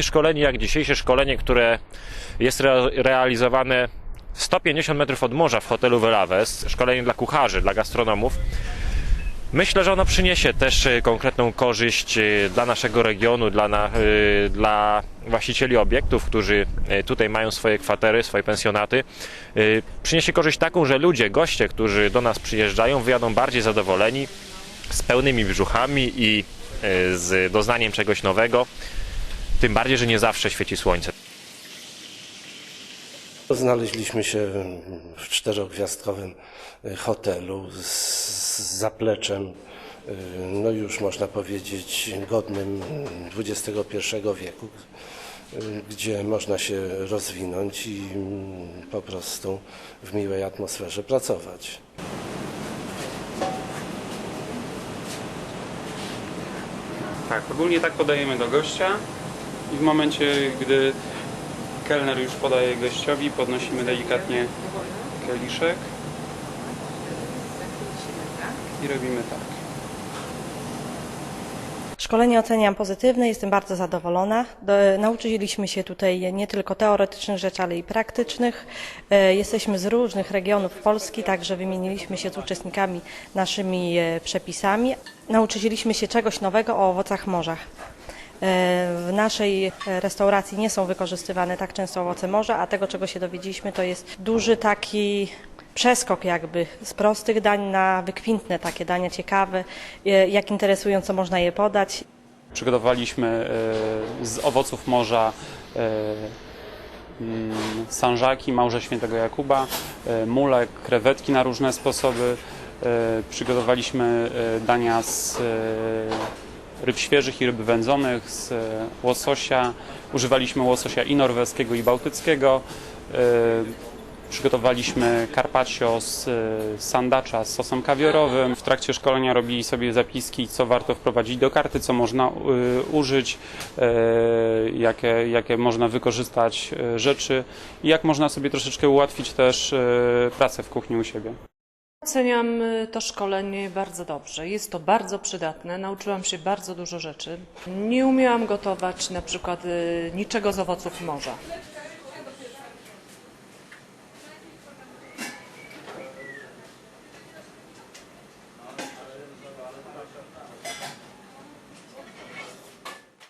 takie szkolenie jak dzisiejsze szkolenie, które jest re realizowane 150 metrów od morza w hotelu Velaves, szkolenie dla kucharzy, dla gastronomów, Myślę, że ono przyniesie też e, konkretną korzyść e, dla naszego regionu, dla, na, e, dla właścicieli obiektów, którzy tutaj mają swoje kwatery, swoje pensjonaty. Przyniesie korzyść taką, że ludzie, goście, którzy do nas przyjeżdżają, wyjadą bardziej zadowoleni, z pełnymi brzuchami i z doznaniem czegoś nowego. Tym bardziej, że nie zawsze świeci słońce. Znaleźliśmy się w czterogwiazdkowym y, hotelu z zapleczem, y, no już można powiedzieć, godnym XXI wieku, y, gdzie można się rozwinąć i mm, po prostu w miłej atmosferze pracować. Tak, ogólnie tak podajemy do gościa i w momencie, gdy kelner już podaje gościowi, podnosimy delikatnie kieliszek i robimy tak. Szkolenie oceniam pozytywne, jestem bardzo zadowolona. Do, nauczyliśmy się tutaj nie tylko teoretycznych rzeczy, ale i praktycznych. E, Jesteśmy z różnych regionów Polski, także wymieniliśmy się z uczestnikami naszymi e, przepisami. Nauczyliśmy się czegoś nowego o owocach morza. E, W naszej e, restauracji nie są wykorzystywane tak często owoce morza, a tego, czego się dowiedzieliśmy, to jest duży taki przeskok jakby z prostych dań na wykwintne takie dania ciekawe, e, jak interesująco można je podać. Przygotowaliśmy z owoców morza mm, sanżaki, małże świętego Jakuba, mulek, krewetki na różne sposoby. Przygotowaliśmy dania z ryb świeżych i ryb wędzonych, z e, łososia. Używaliśmy łososia i norweskiego, i bałtyckiego. E, Przygotowaliśmy carpaccio z e, sandacza z sosem kawiorowym. W trakcie szkolenia robili sobie zapiski, co warto wprowadzić do karty, co można użyć, jakie, jakie można wykorzystać rzeczy i jak można sobie troszeczkę ułatwić też pracę w kuchni u siebie. Oceniam y, to szkolenie bardzo dobrze. Jest to bardzo przydatne. Nauczyłam się bardzo dużo rzeczy. Nie umiałam gotować na przykład y, niczego z owoców morza.